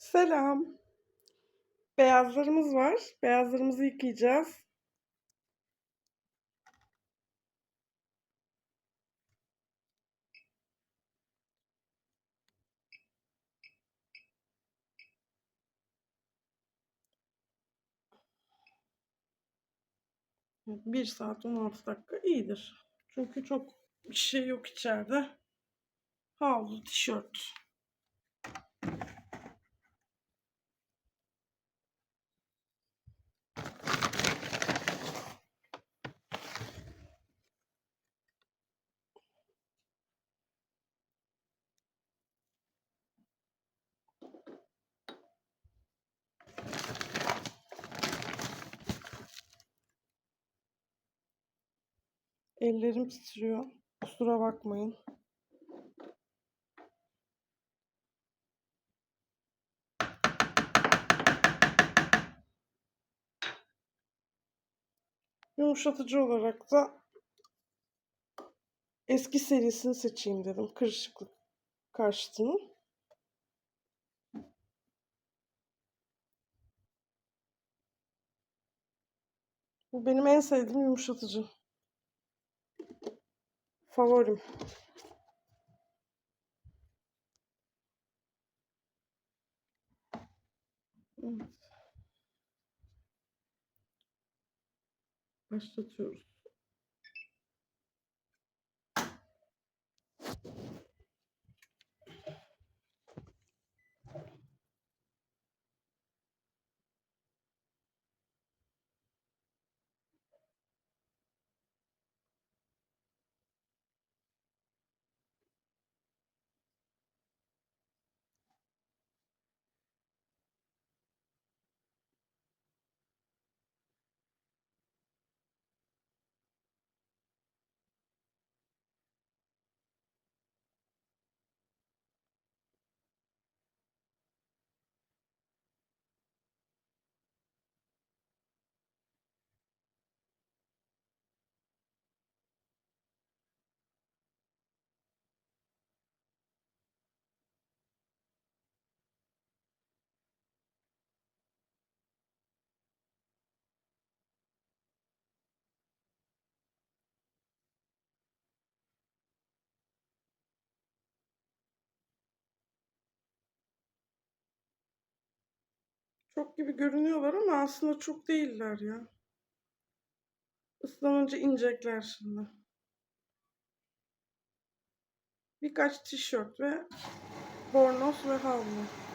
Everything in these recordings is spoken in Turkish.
Selam. Beyazlarımız var. Beyazlarımızı yıkayacağız. Bir saat 16 dakika iyidir. Çünkü çok bir şey yok içeride. Havlu, tişört. Ellerim titriyor. Kusura bakmayın. Yumuşatıcı olarak da eski serisini seçeyim dedim. Kırışıklık karşıtının. Bu benim en sevdiğim yumuşatıcı. Favorim. Başlatıyoruz. Çok gibi görünüyorlar ama aslında çok değiller ya. Islanınca inecekler şimdi. Birkaç tişört ve bornoz ve havlu.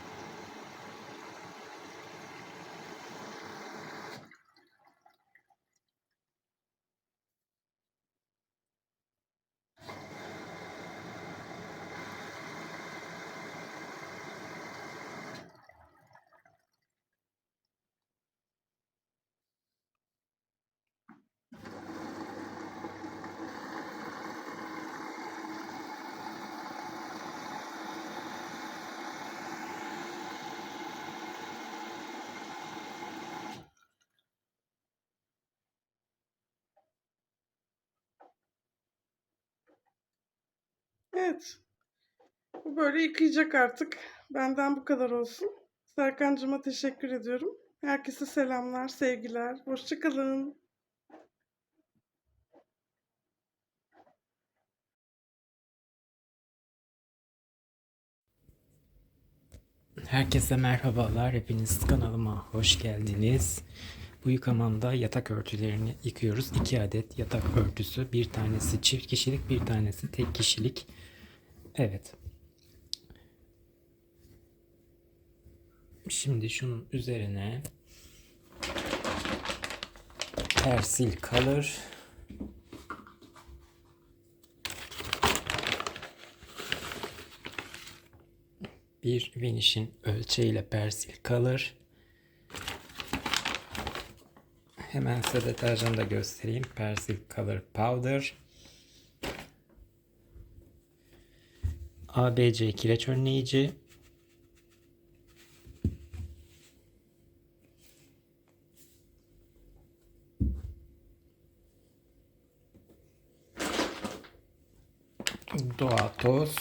Evet. Bu böyle yıkayacak artık. Benden bu kadar olsun. Serkancığıma teşekkür ediyorum. Herkese selamlar, sevgiler. Hoşçakalın. Herkese merhabalar. Hepiniz kanalıma hoş geldiniz. Bu yıkamamda yatak örtülerini yıkıyoruz. İki adet yatak örtüsü. Bir tanesi çift kişilik, bir tanesi tek kişilik. Evet. Şimdi şunun üzerine persil kalır. Bir vinişin ölçeğiyle persil kalır. Hemen size deterjanı da göstereyim. Persil Color Powder. ABC kireç önleyici. Doğa toz.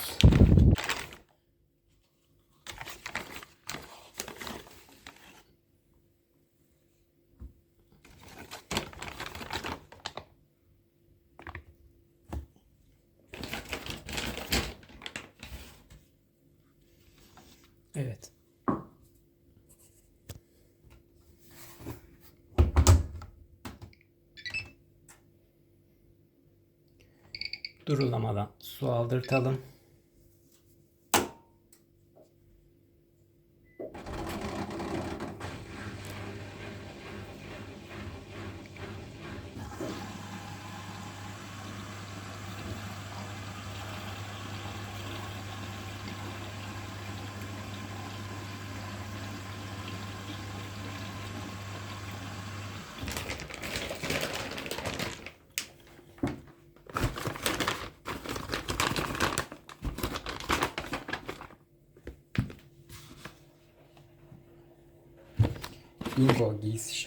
Evet. Durulamadan su aldırtalım. Bingo giysi.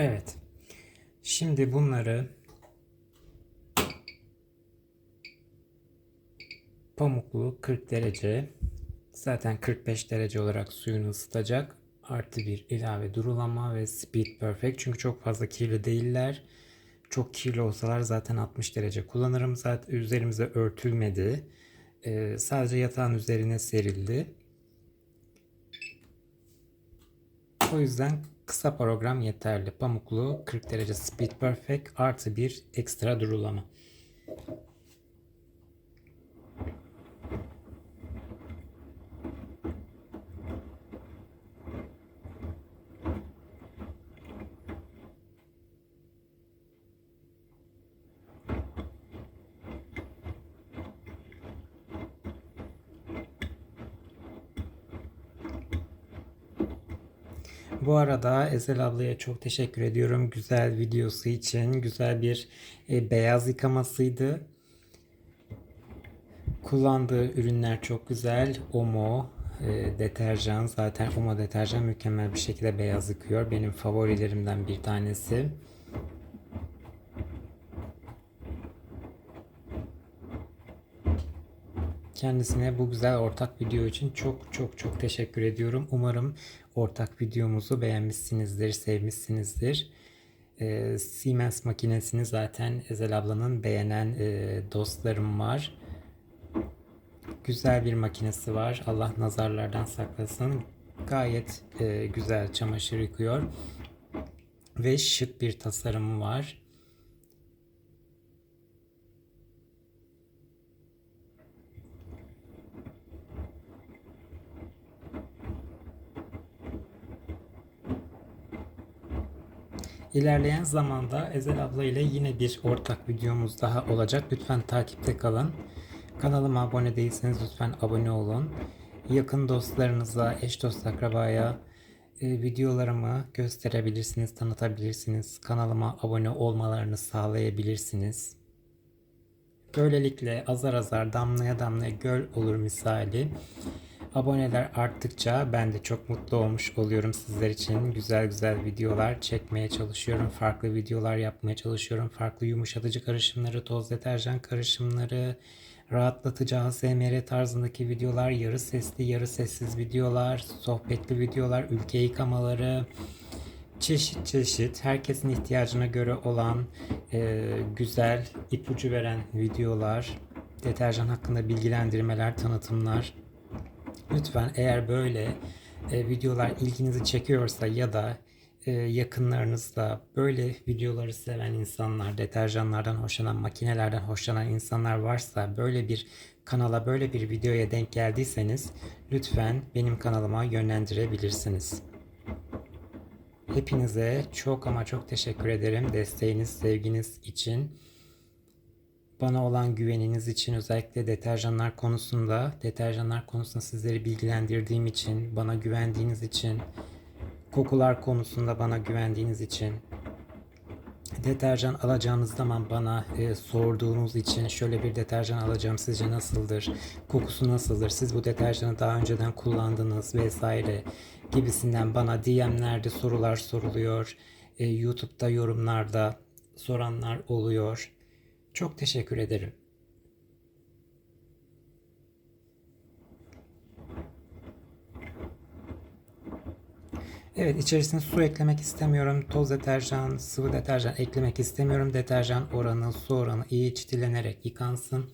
Evet. Şimdi bunları pamuklu 40 derece zaten 45 derece olarak suyunu ısıtacak. Artı bir ilave durulama ve speed perfect. Çünkü çok fazla kirli değiller. Çok kirli olsalar zaten 60 derece kullanırım. Zaten üzerimize örtülmedi. Ee, sadece yatağın üzerine serildi. O yüzden kısa program yeterli. Pamuklu 40 derece speed perfect artı bir ekstra durulama. Bu arada Ezel ablaya çok teşekkür ediyorum. Güzel videosu için. Güzel bir e, beyaz yıkamasıydı. Kullandığı ürünler çok güzel. Omo e, deterjan. Zaten Omo deterjan mükemmel bir şekilde beyaz yıkıyor. Benim favorilerimden bir tanesi. Kendisine bu güzel ortak video için çok çok çok teşekkür ediyorum. Umarım ortak videomuzu beğenmişsinizdir, sevmişsinizdir. Ee, Siemens makinesini zaten Ezel ablanın beğenen e, dostlarım var. Güzel bir makinesi var. Allah nazarlardan saklasın. Gayet e, güzel çamaşır yıkıyor. Ve şık bir tasarımı var. İlerleyen zamanda Ezel abla ile yine bir ortak videomuz daha olacak. Lütfen takipte kalın. Kanalıma abone değilseniz lütfen abone olun. Yakın dostlarınıza, eş dost akrabaya e, videolarımı gösterebilirsiniz, tanıtabilirsiniz. Kanalıma abone olmalarını sağlayabilirsiniz. Böylelikle azar azar damlaya damlaya göl olur misali. Aboneler arttıkça ben de çok mutlu olmuş oluyorum sizler için. Güzel güzel videolar çekmeye çalışıyorum. Farklı videolar yapmaya çalışıyorum. Farklı yumuşatıcı karışımları, toz deterjan karışımları, rahatlatıcı ASMR tarzındaki videolar, yarı sesli, yarı sessiz videolar, sohbetli videolar, ülke yıkamaları, çeşit çeşit herkesin ihtiyacına göre olan e, güzel ipucu veren videolar, deterjan hakkında bilgilendirmeler, tanıtımlar. Lütfen eğer böyle e, videolar ilginizi çekiyorsa ya da e, yakınlarınızda böyle videoları seven insanlar, deterjanlardan hoşlanan, makinelerden hoşlanan insanlar varsa böyle bir kanala, böyle bir videoya denk geldiyseniz lütfen benim kanalıma yönlendirebilirsiniz. Hepinize çok ama çok teşekkür ederim desteğiniz, sevginiz için. Bana olan güveniniz için özellikle deterjanlar konusunda, deterjanlar konusunda sizleri bilgilendirdiğim için, bana güvendiğiniz için, kokular konusunda bana güvendiğiniz için, deterjan alacağınız zaman bana e, sorduğunuz için şöyle bir deterjan alacağım sizce nasıldır, kokusu nasıldır, siz bu deterjanı daha önceden kullandınız vesaire gibisinden bana DM'lerde sorular soruluyor, e, YouTube'da yorumlarda soranlar oluyor. Çok teşekkür ederim. Evet içerisine su eklemek istemiyorum. Toz deterjan, sıvı deterjan eklemek istemiyorum. Deterjan oranı, su oranı iyi çitilenerek yıkansın.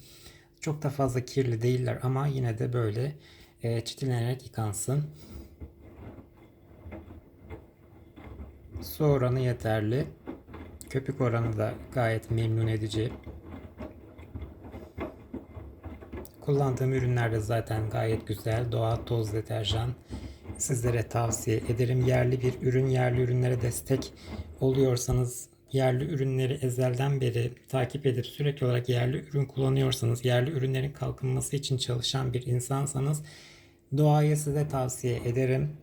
Çok da fazla kirli değiller ama yine de böyle e, çitilenerek yıkansın. Su oranı yeterli. Köpük oranı da gayet memnun edici. Kullandığım ürünler de zaten gayet güzel. Doğal toz deterjan. Sizlere tavsiye ederim. Yerli bir ürün, yerli ürünlere destek oluyorsanız, yerli ürünleri ezelden beri takip edip sürekli olarak yerli ürün kullanıyorsanız, yerli ürünlerin kalkınması için çalışan bir insansanız doğayı size tavsiye ederim.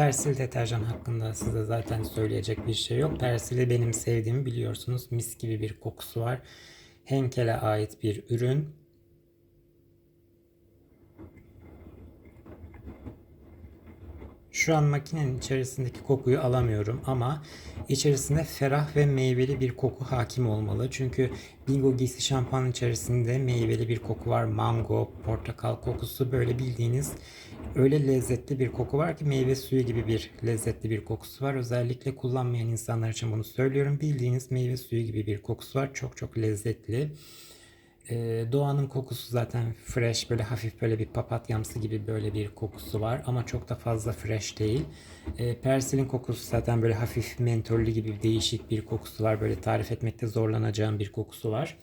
Persil deterjan hakkında size zaten söyleyecek bir şey yok. Persili benim sevdiğimi biliyorsunuz. Mis gibi bir kokusu var. Henkel'e ait bir ürün. Şu an makinenin içerisindeki kokuyu alamıyorum ama içerisinde ferah ve meyveli bir koku hakim olmalı. Çünkü Bingo giysi şampuanın içerisinde meyveli bir koku var. Mango, portakal kokusu böyle bildiğiniz öyle lezzetli bir koku var ki meyve suyu gibi bir lezzetli bir kokusu var. Özellikle kullanmayan insanlar için bunu söylüyorum. Bildiğiniz meyve suyu gibi bir kokusu var. Çok çok lezzetli. Ee, doğanın kokusu zaten fresh böyle hafif böyle bir papatyamsı gibi böyle bir kokusu var ama çok da fazla fresh değil. Ee, persilin kokusu zaten böyle hafif mentollü gibi değişik bir kokusu var. Böyle tarif etmekte zorlanacağım bir kokusu var.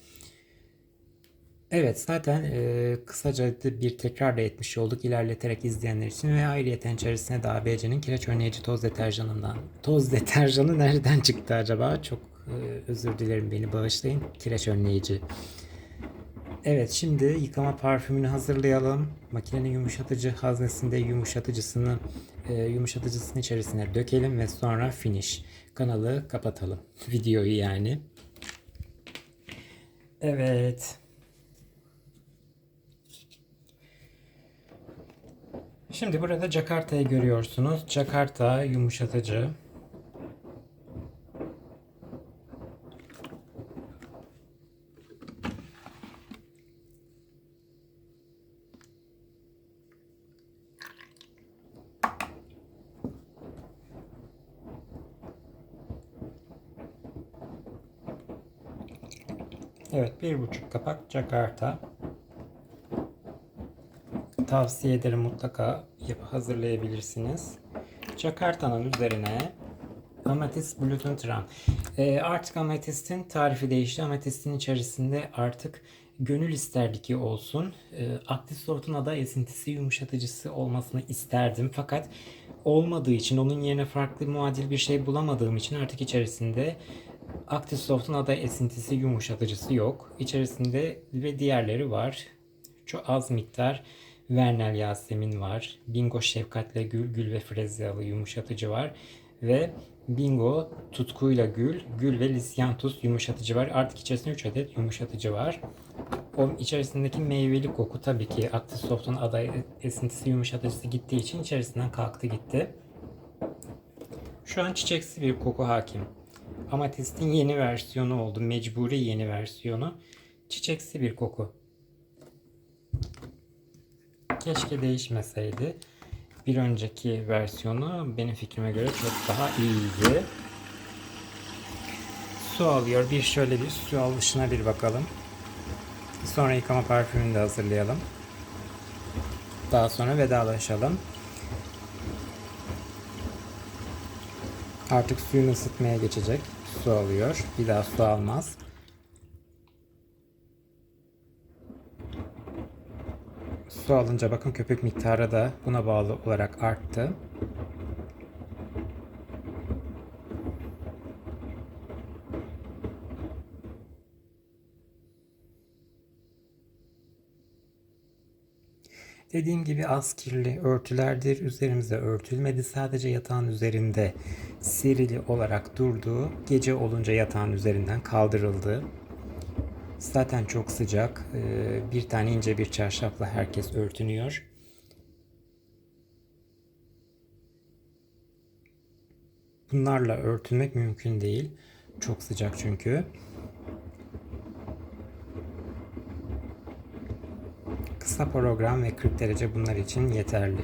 Evet zaten e, kısaca bir tekrar da etmiş olduk ilerleterek izleyenler için ve ayrıyeten içerisine de ABC'nin kireç önleyici toz deterjanından. Toz deterjanı nereden çıktı acaba? Çok e, özür dilerim beni bağışlayın. Kireç önleyici. Evet şimdi yıkama parfümünü hazırlayalım. Makinenin yumuşatıcı haznesinde yumuşatıcısını e, yumuşatıcısının içerisine dökelim ve sonra finish. Kanalı kapatalım. Videoyu yani. Evet. Şimdi burada Jakarta'yı görüyorsunuz. Jakarta yumuşatıcı. Evet, bir buçuk kapak Jakarta. Tavsiye ederim mutlaka hazırlayabilirsiniz. Jakarta'nın üzerine Amethyst Bluetooth Tran. Ee, artık Amethyst'in tarifi değişti. Amethyst'in içerisinde artık gönül isterdi ki olsun. Active Soft'un aday esintisi yumuşatıcısı olmasını isterdim. Fakat olmadığı için onun yerine farklı muadil bir şey bulamadığım için artık içerisinde Active Soft'un aday esintisi yumuşatıcısı yok. İçerisinde ve diğerleri var. Çok az miktar Vernel Yasemin var. Bingo Şefkatle Gül, Gül ve Frezyalı yumuşatıcı var. Ve Bingo, tutkuyla gül, gül ve lisyantus yumuşatıcı var. Artık içerisinde 3 adet yumuşatıcı var. O içerisindeki meyveli koku tabii ki Actisoft'un aday esintisi yumuşatıcısı gittiği için içerisinden kalktı gitti. Şu an çiçeksi bir koku hakim. Amatist'in yeni versiyonu oldu. Mecburi yeni versiyonu. Çiçeksi bir koku. Keşke değişmeseydi. Bir önceki versiyonu benim fikrime göre çok daha iyiydi. Su alıyor. Bir şöyle bir su alışına bir bakalım. Sonra yıkama parfümünü de hazırlayalım. Daha sonra vedalaşalım. Artık suyunu ısıtmaya geçecek. Su alıyor. Bir daha su almaz. Su alınca bakın köpük miktarı da buna bağlı olarak arttı. Dediğim gibi az kirli örtülerdir. Üzerimize örtülmedi. Sadece yatağın üzerinde serili olarak durduğu, gece olunca yatağın üzerinden kaldırıldı. Zaten çok sıcak. Ee, Bir tane ince bir çarşafla herkes örtünüyor. Bunlarla örtünmek mümkün değil. Çok sıcak çünkü. Kısa program ve 40 derece bunlar için yeterli.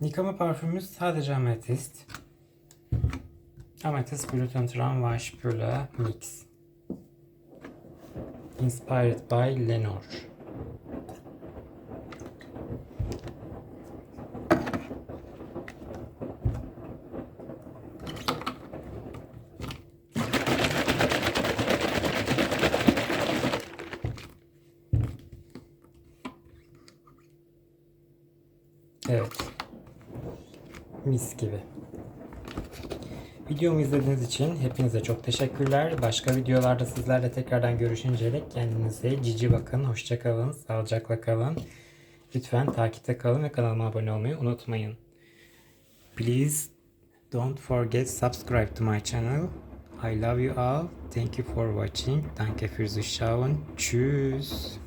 Yıkama parfümümüz sadece ametist. Amethyst Gluten Tram Wash Pula Mix. Inspired by Lenore. Evet. Mis gibi. Videomu izlediğiniz için hepinize çok teşekkürler. Başka videolarda sizlerle tekrardan görüşünceye dek kendinize cici bakın. Hoşçakalın. Sağlıcakla kalın. Lütfen takipte kalın ve kanalıma abone olmayı unutmayın. Please don't forget subscribe to my channel. I love you all. Thank you for watching. Danke fürs Zuschauen. Tschüss.